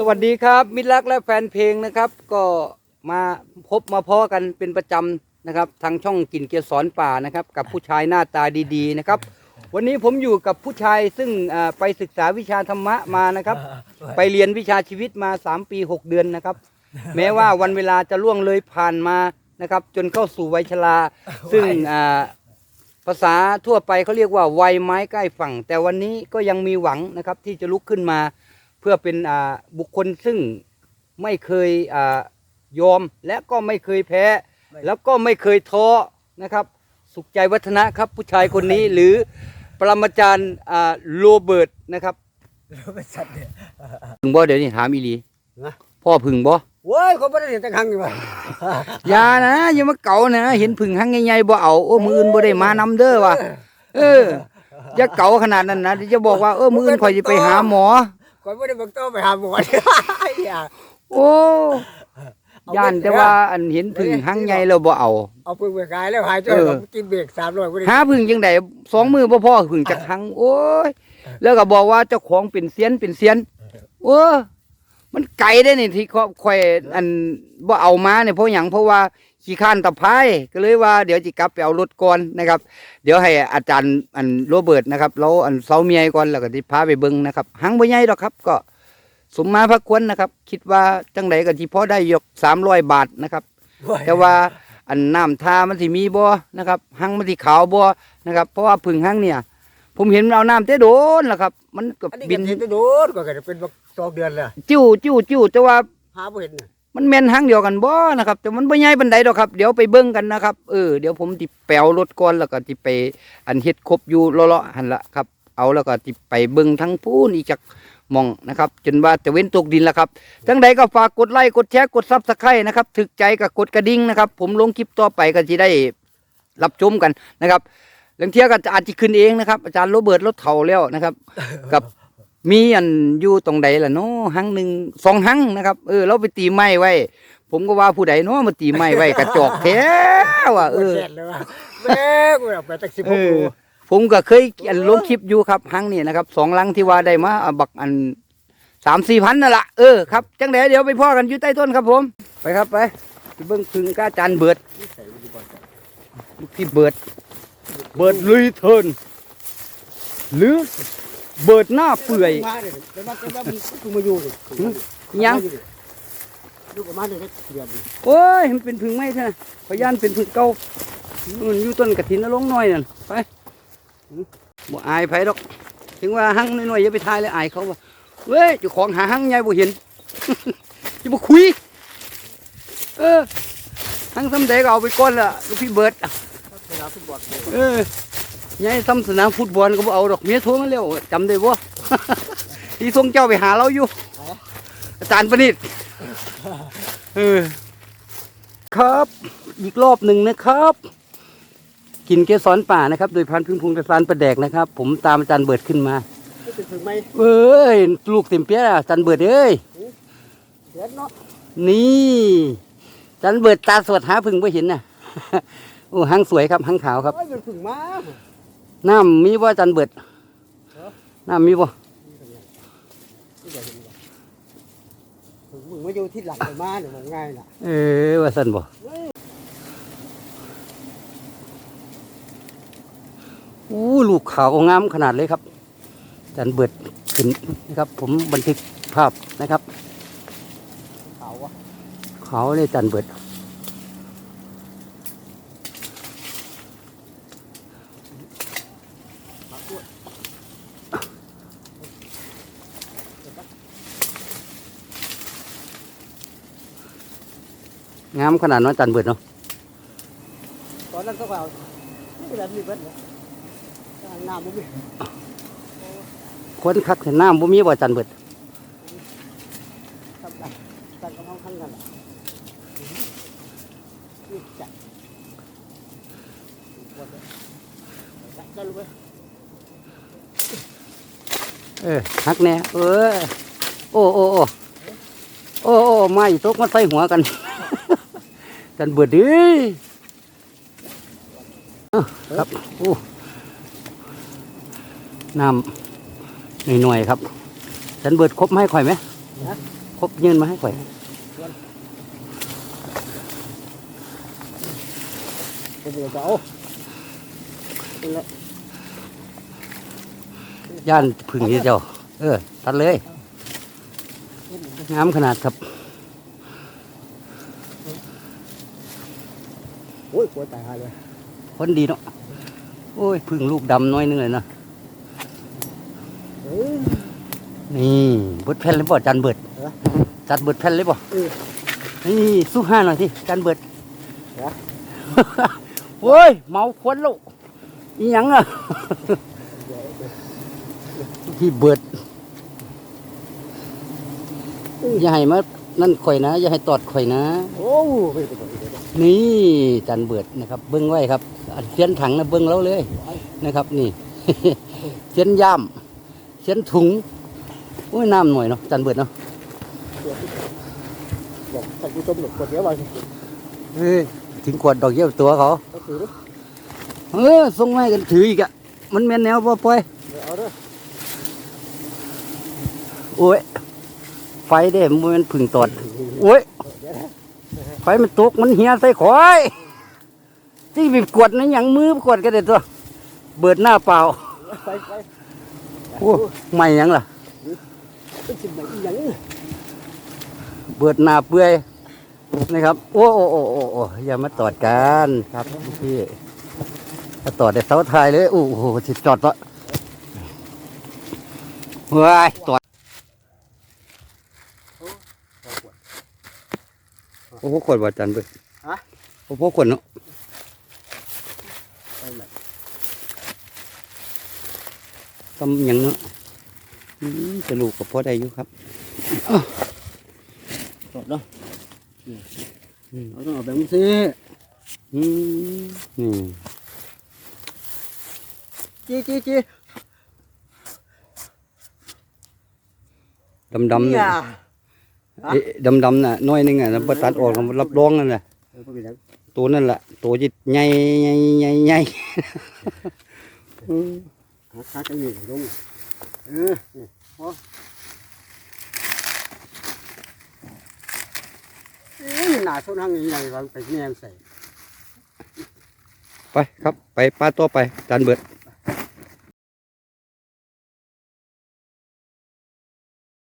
สวัสดีครับ มิตรรักและแฟนเพลงนะครับ ก็มาพบมาพ้อกันเป็นประจำนะครับ ทางช่องกินเกียรสอนป่านะครับ กับผู้ชายหน้าตาดีๆนะครับ วันนี้ผมอยู่กับผู้ชายซึ่งอ่าไปศึกษาวิชาธรรมะมานะครับ ไปเรียนวิชาชีวิตมา 3 ปี 6 เดือนนะครับ แม้ว่าวันเวลาจะล่วงเลยผ่านมานะครับ จนเข้าสู่วัยชรา ซึ่งอ่าภาษาทั่วไปเขาเรียกว่าวัยไม้ใกล้ฝั่ง แต่วันนี้ก็ยังมีหวังนะครับที่จะลุกขึ้นมาเพื่อเป็นอ่าบุคคลซึ่งไม่เคยอายอมและก็ไม่เคยแพ้ แล้วก็ไม่เคยท้อนะครับ สุขใจวัฒนะครับผู้ชายคนนี้หรือปรมาจารย์อ่าโรเบิร์ตนะครับบริษัทเนี่ยพึ่งบ่เดี๋ยวนี้ถามอีหลีนะพ่อพึ่งบ่โว้ยเขาไม่ได้เห็นตะครั้งอยู่ว่ะอย่านะอย่ามาเก่านะ เห็นพึ่งหั่งใหญ่ๆบ่เอาโอ้มืออื่นบ่ได้มานำเด้อว่ะเอออย่าเก่าขนาดนั้นนะเดี๋ยวจะบอกว่าเออมืออื่นข่อยจะไปหาหมอ เขาไม่ได้บอกต้องไปหาหมออย่าโอ้ย่านแต่ว่าอันเห็นพึ่งหั่งใหญ่แล้วบ่เอาเอาปืนไปขายแล้วหายใจเออผมกินเบรกสามร้อยก็ได้หาพึ่งจังไดสองมือบ่พอพึ่งจักครั้งโอ้ยแล้วก็บอกว่าเจ้าของเป็นเซียนเป็นเซียนโอ้มันไกลได้นี่ที่เขาค่อยอันบ่เอามาเนี่ยเพราะหยังเพราะว่า ขี้ข้านตะไคร้ก็เลยว่าเดี๋ยวจิกลับไปเอารถก่อนนะครับ เดี๋ยวให้อาจารย์อันโรเบิร์ตนะครับเราอันเซาเมียก่อนแล้วก็สิพาไปเบิ่งนะครับหังบ่ใหญ่ดอกครับ ก็สมมาพักควรนะครับ คิดว่าจังไดก็สิพอได้ยก300บาทนะครับ แต่ว่าอันน้ำทามันสิมีบ่นะครับหังมันสิขาวบ่นะครับ เพราะว่าพึ่งหังเนี่ย ผมเห็นมันเอาน้ำเต้โดนแล้วครับ มันก็อันนี้บิบินนเห็นจะโดนก็จะเป็นสองเดือนเลยจิ้วจิ้วจิ้วแต่ว่าหาไม่เห็นน่ะ มันแม่นหังเดียวกันบ่นะครับแต่มันบ่ใหญ่ปานใดดอกครับ เดี๋ยวไปเบิ่งกันนะครับเออเดี๋ยวผมสิแปลวรถก่อนแล้วก็สิไป อันเฮ็ดครบอยู่เลาะๆหั่นละครับ เอาแล้วก็สิไปเบิ่งทั้งพูนอีกจักมองนะครับจนว่าจะเว้นตกดินแล้วครับ ทั้งใดก็ฝากกดไลค์กดแชร์กดซับสไครต์นะครับถึกใจกับกดกระดิ่งนะครับ ผมลงคลิปต่อไปก็จะได้รับชมกันนะครับเรื่องเที่ยก็อาจจะขึ้นเองนะครับ อาจารย์โรเบิร์ตรถเถาแล้วนะครับ กับ มีอันอยู่ตรงใดล่ะเนาะหังหนึ่งสองหังนะครับ เออ เราไปตีไม้ไว้ ผมก็ว่าผู้ใดเนาะมาตีไม้ไว้กระจอกแท้ว่ะเออ แก่เลยว่ะแม่กูเอาไปตักสิบหเอกอโลผมก็เคยอันลงคลิปอยู่ครับหังนี่นะครับสองลังที่ว่าได้มาอะบักอันสามสี่พันนั่นละเออครับจังไดเดี๋ยวไปพ่อกันอยู่ใต้ต้นครับผม ไปครับไปไปเบิ้งพึงก้าจานเบิดลูกพี่เบิด เบิดลุยเทิร์นหรือ เบิดหน้าเปื่อยมาเนี่ยเดี๋ยวมาเดี๋ยวมากูมาอยู่ดิยังอยู่กับมาเนี่ยเดือนดิโอ้ยมันเป็นพึงไหมใช่ไหมพยานเป็นพึงเก่ามันอยู่ต้นกระถินนลงน้อยนั่นไปบ่อายไผดอก ถึงว่าหังน้อยๆอย่าไปทายเลยอายเขาว่าเว้ยเจ้าของหาหังใหญ่บ่เห็นจะบ่คุย เออหังสำเดก็เอาไปก้อนละลูกพี่เบิร์ดเวลาฟุตบอ ลเนี่ยเออใหญ่ซ้ำสนามฟุตบอลก็บ่เอาดอกเมียโทรมาแล้วจำได้บ่ ที่ส่งเจ้าไปหาเราอยู่ อาจารย์ประนิตเออครับ อีกรอบหนึ่งนะครับกินเกสรป่านะครับ โดยพันธุ์พึ่งพุงตะสานประแดกนะครับ ผมตามอาจารย์เบิดขึ้นมานี่เป็นถึงไหมเอ้ยลูกเต็มเปี้ยอาจารย์เบิดเอ้ยเดือนเนาะนี่อาจารย์เบิดตาสวดหาพึ่งไม่เห็นน่ะโอ้หางสวยครับหางขาวครับโอ้ยเป็นถึงมา น้ำมีบ่อาจารย์เบิดน้ำมีบ่ถึงมึงมาอยู่ที่หลังเลยมาเนี่ยมองง่ายน่ะเออว่าสันบ่อู้ลูกขาวงามขนาดเลยครับอาจารย์เบิดขึ้นนะครับ ผมบันทึกภาพนะครับ ขาววะขาวเลยอาจารย์เบิด ผักกล้วย งามขนาดน้อยอาจารย์เบิดเนาะตอนนั้นก็เอานี่แบบนี้เบิดเลยน้ำมันมีคนคักเห็นน้ำบ่มีบ่อาจารย์เบิดทำได้ตัดกระเพราขั้นกันละนี่จัดวันเลยจัดได้รู้ไหม เออฮักแน่เออโอ้โอ้โอ้โอ้โอ้ไม่ตกมาใส่หัวกันอาจารย์เบิดดิอ้าวครับโอ้น้ำหน่อยๆครับอาจารย์เบิดครบมาให้ข่อยไหมครบยืนมาให้ข่อยเป็นเดี๋ยวจะเอาเป็นละ ย่านพึ่งนี่เจ้า เออ ตัดเลย งามขนาดครับ โอ้ยกลัวตายหายเลยคนดีเนาะ โอ้ย พึ่งลูกดำน้อยนึงเลยเนาะเอ้ยนี่เบิดแผ่นเลยบ่จันเบิด เหรอจัดเบิดแผ่นเลยบ่เออ นี่สู้ห้าหน่อยสิจันเบิดเหรอโอ้ย เมาควันแล้วอีหยังอะ ที่เบิดอย่าให้มานั่นข่อยนะ อย่าให้ตอดข่อยนะ โอ้ไม่เป็นไรไม่เป็นไรนี่จันเบิดนะครับ เบิ้งไว้ครับอันเสียนถังนะเบิ้งแล้วเลยนะครับ นี่เสียนย่ามเสียนถุงโอ้ยน้ำหน่อยเนาะจันเบิดเนาะบอกท่านผู้ชมหนุกกดเยอะไปเฮ้ยถึงขวดดอกเยี่ยวตัวเขาก็คือเออส่งไมาให้กันถืออีกอะมันแม่นแนวบ่ปล่อย เอาเด้อ โอ้ย ไฟเด้มันเป็นผึ่งตอดโอ้ย ไฟมันตกมันเหี่ยใส่ข่อยที่ไปกดนะหยังมือกดกันเด็ดตัว เบิดหน้าเปล่าโอ้ไม่ยังล่ะเป็นสิ่งไหนอีหยังเบิดหน้าเปื่อยนะครับ โอ้โอ้โอ้โอ้อย่ามาตอดกันครับพี่ถ้าตอดได้เสาไทยเลย โอ้โหสิจอดวะว้ยตอด โอ้โหขวดว่าจันเบิดฮะโอ้โหขวดเนาะไปไหนตำหยังเนาะอืมจะลูกกับพ่อได้อยู่ครับกดเนาะอืมเอาต้องเอาแบบนี้สิอืมนี่จี้จี้จี้ดำดำๆเนี่เนี่ยยเอ๊ะ ดำดำๆน่ะน้อยหนึงอะแล้วบ่ตัดออกแล้วรับรองนั่นแหละตัวนั่นแหละตัวจิตใหญ่ใหญ่ใหญ่ใหญ่หาขาจังนี่ลงเออนี่พอเอ้ยหนาส้นหังยังไงวางไปแนมใส่ไปครับไปป้าตัวไปจานเบิด